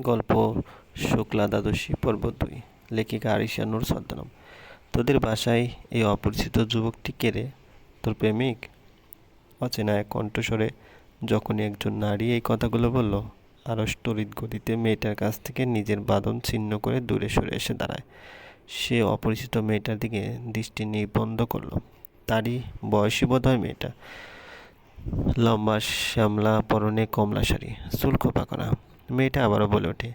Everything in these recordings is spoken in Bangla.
গল্প শুক্লা দ্বাদশী পর্ব দুই। লেখিকা আরিশা নূর ছদ্মনাম। তোদের বাসায় এই অপরিচিত যুবকটি কে রে? তোর প্রেমিক? অচেনা এক কণ্ঠস্বরে যখনই একজন নারী এই কথাগুলো বলল আরস তড়িৎ গতিতে মেয়েটার কাছ থেকে নিজের বাদন ছিন্ন করে দূরে সরে এসে দাঁড়ায়। সে অপরিচিত মেয়েটার দিকে দৃষ্টি নিবন্ধ করল। তারই বয়সী বোধ হয় মেয়েটা। লম্বা, শ্যামলা, পরনে কমলা শাড়ি চুল খোপা করা। মেয়েটা আবারও বলে ওঠে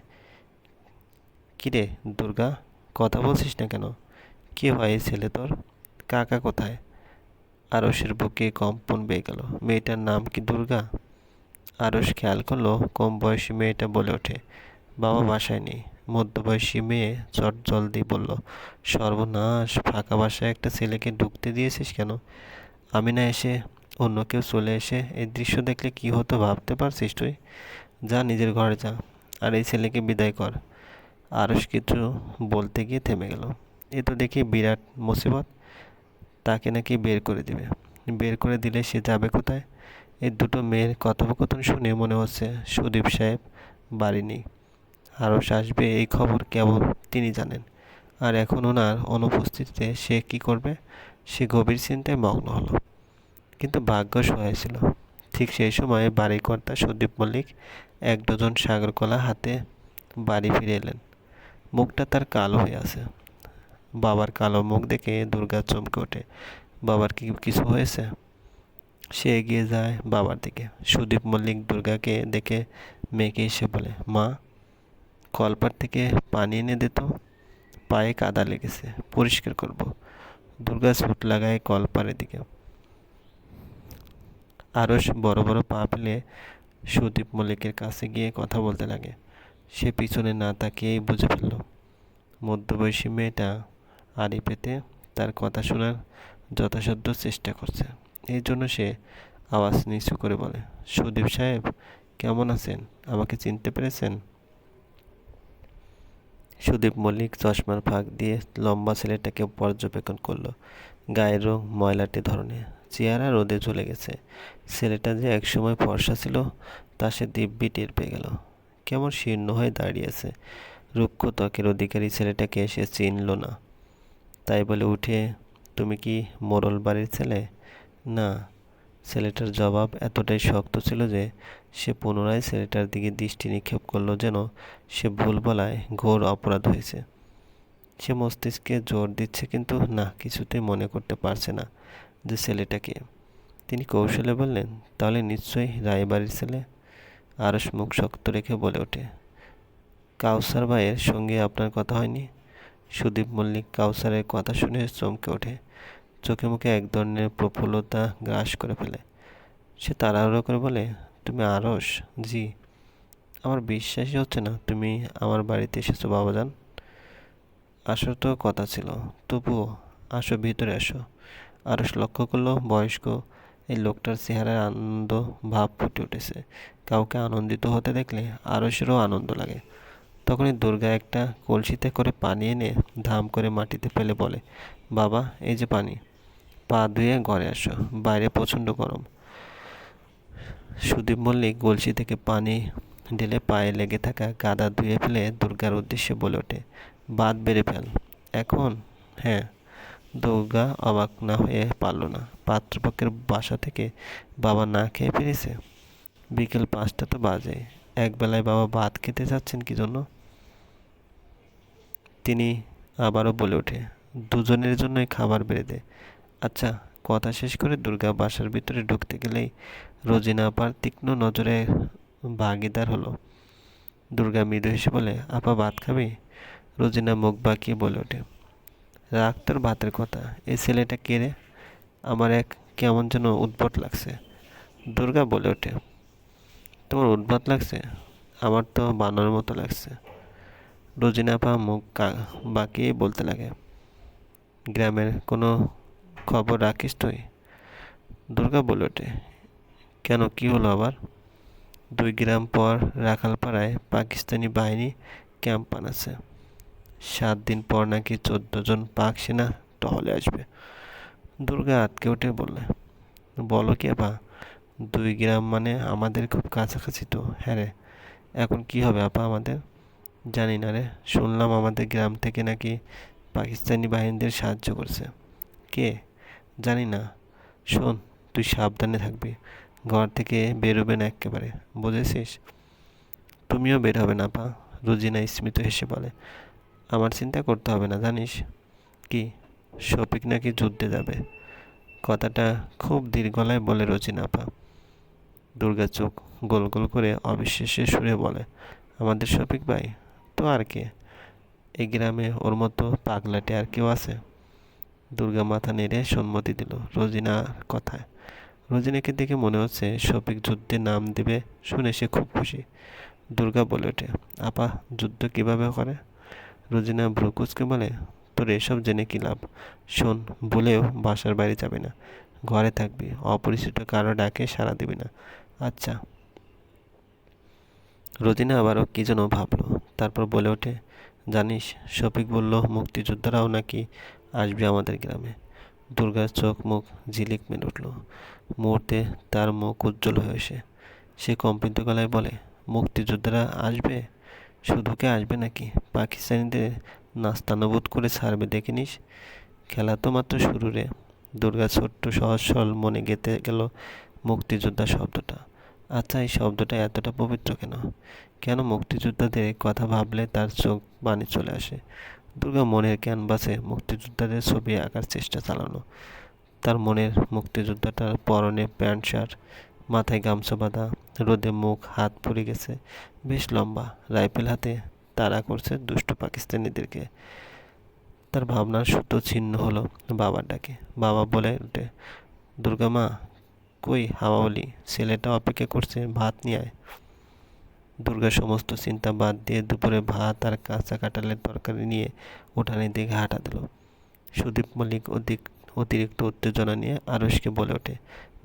কিরে দুর্গা কথা বলছিস না কেন? কে হয় এই ছেলে তোর? কাকা কোথায়? আরসের বুকে কম্পন বেয়ে গেল মেয়েটার নাম কি দুর্গা? আরস খেয়াল করল কম বয়সী মেয়েটা বলে ওঠে বাবা বাসায় নেই। মধ্যবয়সী মেয়ে চট জলদি বলল সর্বনাশ ফাঁকা বাসায় একটা ছেলেকে ঢুকতে দিয়েছিস কেন? আমি না এসে অন্য কেউ চলে এসে এই দৃশ্য দেখলে কি হতো ভাবতে পারছিস তুই? যা নিজের ঘরে যা, আর এই ছেলেকে বিদায় কর। আরস কিছু বলতে গিয়ে থেমে গেল। এ তো দেখি বিরাট মুসিবত, তাকে নাকি বের করে দিবে। বের করে দিলে সে যাবে কোথায়? এই দুটো মেয়ের কথোপকথন শুনে মনে হচ্ছে সুদীপ সাহেব বাড়ি নেই। আরস আসবে, এই খবর কেবল তিনি জানেন। আর এখন ওনার অনুপস্থিতিতে সে কি করবে? সে গভীর চিন্তায় মগ্ন হলো। কিন্তু ভাগ্য সহায় ছিল। ঠিক সেই সময় বাড়িকর্তা সুদীপ মল্লিক এক ডজন সাগরকলা হাতে বাড়ি ফিরে এলেন। মুখটা তার কালো হয়ে আছে। বাবার কালো মুখ দেখে দুর্গা চমকে ওঠে। বাবার কি কিছু হয়েছে? সে এগিয়ে যায় বাবার দিকে। সুদীপ মল্লিক দুর্গাকে দেখে মেয়েকে এসে বলে, মা কলপার থেকে পানি এনে দে তো। পায়ে কাদা লেগেছে, পরিষ্কার করব। দুর্গা ছুট লাগায় কলপারের দিকে। আরস বড় বড় পা ফেলে সুদীপ মল্লিকের কাছে গিয়ে কথা বলতে লাগে। সে পিছনে না তাকিয়েই বুঝে ফেলল, মধ্যবয়সী মেয়েটা আড়ি পেতে তার কথা শোনার যথাসাধ্য চেষ্টা করছে। এই জন্য সে আওয়াজ নিচু করে বলে, সুদীপ সাহেব, কেমন আছেন? আমাকে চিনতে পেরেছেন? সুদীপ মল্লিক চশমার ফাঁক দিয়ে লম্বা ছেলেটাকে পর্যবেক্ষণ করল। গায়ের রং ময়লাটে ধরনের। চেহারা রোদে চলে গেছে। ছেলেটা যে একসময় ফর্সা ছিল, তা সে দিব্যি টের পেয়ে গেল। কেমন শীর্ণ হয়ে দাঁড়িয়েছে রুক্ষ ত্বকের অধিকারী ছেলেটাকে সে চিনল না। তাই বলে উঠে, তুমি কি মোরল বাড়ির ছেলে? না। ছেলেটার জবাব এতটাই শক্ত ছিল যে, সে পুনরায় ছেলেটার দিকে দৃষ্টি নিক্ষেপ করল যেন সে ভুল বলায় ঘোর অপরাধ হয়েছে। সে মস্তিষ্কে জোর দিচ্ছে কিন্তু না, কিছুতেই মনে করতে পারছে না যে ছেলেটাকে তিনি কৌশলে বললেন, তাহলে নিশ্চয়ই রায়বাড়ির ছেলে? আরস মুখ শক্ত রেখে বলে ওঠে, কাউসার ভাইয়ের সঙ্গে আপনার কথা হয়নি? সুদীপ মল্লিক কাউসারের কথা শুনে চমকে ওঠে, চোখে মুখে এক ধরনের প্রফুল্লতা গ্রাস করে ফেলে। সে তাড়াহুড়ো করে বলে, তুমি আরস জি। আমার বিশ্বাসই হচ্ছে না তুমি আমার বাড়িতে এসেছ, বাবাজান। আসার তো কথা ছিল। তবুও আসো, ভিতরে আসো। আরস লক্ষ্য করল বয়স্ক এই লোকটার চেহারায় আনন্দ ভাব ফুটে উঠেছে। কাউকে আনন্দিত হতে দেখলে আরসেরও আনন্দ লাগে। তখনই দুর্গা একটা কলসিতে করে পানি এনে ধাম করে মাটিতে ফেলে বলে, বাবা, এই যে পানি, পা ধুয়ে ঘরে আসো, বাইরে প্রচণ্ড গরম। সুদীপ মল্লিক গলসি থেকে পানি ঢেলে পায়ে লেগে থাকা কাদা ধুয়ে ফেলে দুর্গার উদ্দেশ্যে বলে ওঠে বাদ বেড়ে ফেল। এখন হ্যাঁ দুর্গা অবাক না হয়ে পারল না। পাত্রপক্ষের বাসা থেকে বাবা না খেয়ে ফিরেছে। বিকেল পাঁচটা তো বাজে। একবেলায় বাবা ভাত খেতে যাচ্ছেন কি জন্য? তিনি আবারও বলে ওঠে, দুজনের জন্যই খাবার বেড়ে দে। আচ্ছা কথা শেষ করে দুর্গা বাসার ভিতরে ঢুকতে গেলেই রোজিনা আপার তীক্ষ্ণ নজরে ভাগিদার হলো। দুর্গা মৃদু হেসে বলে, আপা, ভাত খাবি? রোজিনা মুখ বাঁকিয়ে বলে ওঠে রাখ তোর ভাতের কথা। এই ছেলেটা কে রে? আমার এক কেমন যেন উদ্ভট লাগছে। দুর্গা বলে ওঠে, তোমার উদ্ভট লাগছে? আমার তো বানরের মতো লাগছে। রোজিনা পা মুখ বাঁকিয়ে বলতে লাগে, গ্রামের কোনো খবর রাখিস তুই? দুর্গা বলে ওঠে, কেন? কি হলো আবার? দুই গ্রাম পর রাখালপাড়ায় পাকিস্তানি বাহিনী ক্যাম্প বানাচ্ছে। সাত দিন পর নাকি চোদ্দ জন পাক সেনা টহলে আসবে। দুর্গা আটকে উঠে বললে, বলো কি আপা, দুই গ্রাম মানে আমাদের খুব কাছাকাছি তো হ্যাঁ রে। এখন কি হবে আপা আমাদের? জানি না রে, শুনলাম আমাদের গ্রাম থেকে নাকি পাকিস্তানি বাহিনীদের সাহায্য করছে। কে? জানি না। শোন, তুই সাবধানে থাকবি। ঘর থেকে বেরোবে না একেবারে, বুঝেছিস? তুমিও বের হবে না পা রুজিনা স্মিত হেসে বলে। আমার চিন্তা করতে হবে না, জানিস? কি, শফিক নাকি যুদ্ধে যাবে? কথাটা খুব ধীর গলায় বলে রোজিনা পা দুর্গা চোখ গোল গোল করে অবিশ্বাসে সুরে বলে, আমাদের শফিক ভাই, তো আর কে? এই গ্রামে ওর মতো পাগলাটে আর কেউ আছে? দুর্গা মাথা নেড়ে সম্মতি দিল রোজিনার কথায়। রোজিনাকে দেখে মনে হচ্ছে শফিক যুদ্ধে নাম দেবে শুনে সে খুব খুশি। দুর্গা বলে ওঠে, আপা, যুদ্ধ কীভাবে করে? রোজিনা ব্রুকুচকে বলে, তোর এসব জেনে কী লাভ? শোন বলেও বাসার বাইরে যাবে না। ঘরে থাকবি, অপরিচিত কারও ডাকে সাড়া দিবি না। আচ্ছা। রোজিনা আবারও কী যেন ভাবলো। তারপর বলে ওঠে, জানিস, শফিক বলল, মুক্তিযোদ্ধারাও নাকি আসবে আমাদের গ্রামে। দুর্গার চোখ মুখ ঝিলিক মেলে উঠল। মুহূর্তে তার মুখ উজ্জ্বল হয়ে সে কম্পিত গলায় বলে, মুক্তিযোদ্ধারা আসবে? শুধু কে আসবে নাকি? পাকিস্তানিদের নাস্তানুবোধ করে ছাড়বে, দেখে নিস। খেলা তো মাত্র শুরু রে দুর্গা ছোট্ট সহজ সরল মনে গেতে গেল মুক্তিযোদ্ধা শব্দটা। আচ্ছা এই শব্দটা এতটা পবিত্র কেন? কেন মুক্তিযোদ্ধাদের কথা ভাবলে তার চোখ পানি চলে আসে? দুর্গা মনের ক্যানভাসে মুক্তিযোদ্ধাদের ছবি আঁকার চেষ্টা চালানো। তার মনের মুক্তিযোদ্ধাটার পরনে প্যান্ট, শার্ট মাথায় গামছা বাঁধা, রোদে মুখ, হাত পড়ে গেছে। বেশ লম্বা, রাইফেল হাতে তাড়া করছে দুষ্ট পাকিস্তানিদেরকে। তার ভাবনার সূত্র ছিন্ন হলো বাবার ডাকে। বাবা বলে উঠে, দুর্গা মা, কই হাওয়াওয়ালি ছেলেটা অপেক্ষা করছে, ভাত নিয়ে আয়। দুর্গা সমস্ত চিন্তা বাদ দিয়ে দুপুরে ভাত আর কাঁচা কাঁঠালের তরকারি নিয়ে উঠানের দিকে হাঁটা দিল। সুদীপ মল্লিক অধিক অতিরিক্ত উত্তেজনা নিয়ে আরসকে বলে ওঠে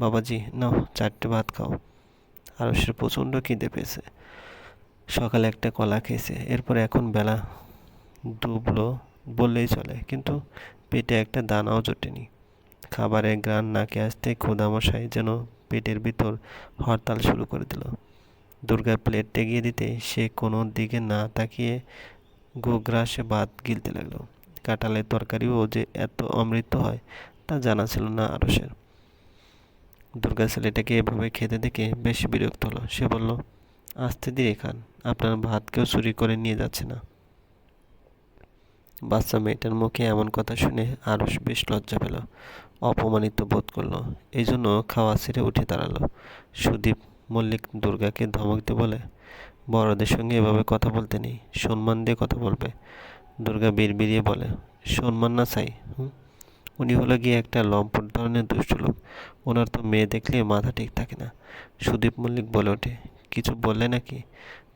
বাবাজি, নাও চারটে ভাত খাও। আরসের প্রচণ্ড খিদে পেয়েছে। সকালে একটা কলা খেয়েছে। এরপর এখন বেলা ডুবলো বললেই চলে, কিন্তু পেটে একটা দানাও জোটেনি। খাবারের গ্রান নাকে আসতে ক্ষুদামশাই যেন পেটের ভিতর হরতাল শুরু করে দিল। দুর্গা প্লেট টেগিয়ে দিতে সে কোনো দিকে না তাকিয়ে গোগ্রাসে ভাত গিলতে লাগল। কাঁঠালের তরকারিও যে এত অমৃত হয় তা জানা ছিল না আরসের দুর্গা ছেলেটাকে এভাবে খেতে দেখে বেশ বিরক্ত হলো। সে বলল, আস্তে দিয়ে খান, আপনার ভাত কেউ চুরি করে নিয়ে যাচ্ছে না। বাচ্চা মেয়েটার মুখে এমন কথা শুনে আরও বেশ লজ্জা পেল, অপমানিত বোধ করল। এই জন্য খাওয়া ছেড়ে উঠে দাঁড়াল। সুদীপ মল্লিক দুর্গাকে ধমক দিয়ে বলে, বড়দের সঙ্গে এভাবে কথা বলতে নেই, সম্মান দিয়ে কথা বলবে। দুর্গা বিড়বিড়িয়ে বলে, সম্মান না চাই, হুম? উনি হলো গিয়ে একটা লম্পট ধরনের দুষ্ট লোক। ওনার তো মেয়ে দেখলে মাথা ঠিক থাকে না। সুদীপ মল্লিক বলে ওঠে, কিছু বললে নাকি?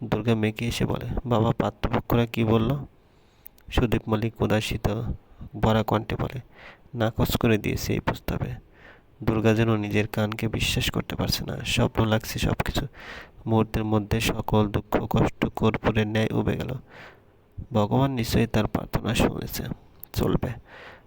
দুর্গা মেয়েকে এসে বলে, বাবা, পাত্রপক্ষরা কি বলল? সুদীপ মল্লিক উদাসিত বরা কণ্ঠে বলে, নাকচ করে দিয়েছে এই প্রস্তাবে। দুর্গা যেন নিজের কানকে বিশ্বাস করতে পারছে না। স্বপ্ন লাগছে সব কিছু মুহূর্তের মধ্যে সকল দুঃখ, কষ্ট, কর্পূরের ন্যায় উবে গেল। ভগবান নিশ্চয়ই তার প্রার্থনা শুনেছে। চলবে।